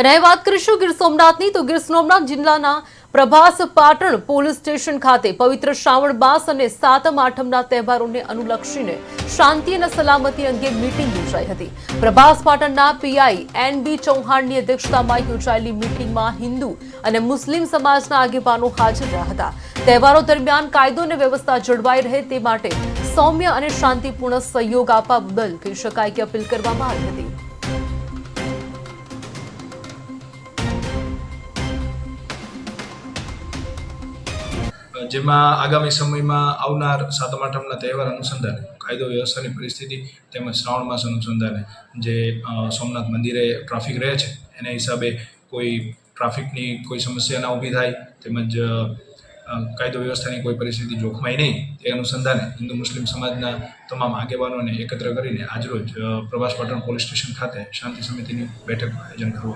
અને વાત કરીશું ગીર સોમનાથની. તો ગીર સોમનાથ જિલ્લાના પ્રભાસ પાટણ પોલીસ સ્ટેશન ખાતે પવિત્ર શ્રાવણ માસ અને સાતમ આઠમના તહેવારોને અનુલક્ષીને શાંતિ અને સલામતી અંગે મીટિંગ યોજાઈ હતી. પ્રભાસ પાટણના પીઆઈ એન બી ચૌહાણની અધ્યક્ષતામાં યોજાયેલી મીટિંગમાં હિન્દુ અને મુસ્લિમ સમાજના આગેવાનો હાજર રહ્યા હતા. તહેવારો દરમિયાન કાયદો અને વ્યવસ્થા જળવાઈ રહે તે માટે સૌમ્ય અને શાંતિપૂર્ણ સહયોગ આપવા બદલ કહી શકાય કે અપીલ કરવામાં આવી હતી. જેમાં આગામી સમયમાં આવનાર સાતમ આઠમના તહેવાર અનુસંધાને કાયદો વ્યવસ્થાની પરિસ્થિતિ તેમજ શ્રાવણ માસ અનુસંધાને જે સોમનાથ મંદિરે ટ્રાફિક રહે છે એના હિસાબે કોઈ ટ્રાફિકની કોઈ સમસ્યા ના ઊભી થાય તેમજ કાયદો વ્યવસ્થાની કોઈ પરિસ્થિતિ જોખમાય નહીં તે અનુસંધાને હિન્દુ મુસ્લિમ સમાજના તમામ આગેવાનોને એકત્ર કરીને આજરોજ અ, પ્રભાસ પાટણ પોલીસ સ્ટેશન ખાતે શાંતિ સમિતિની બેઠકનું આયોજન આવ્યું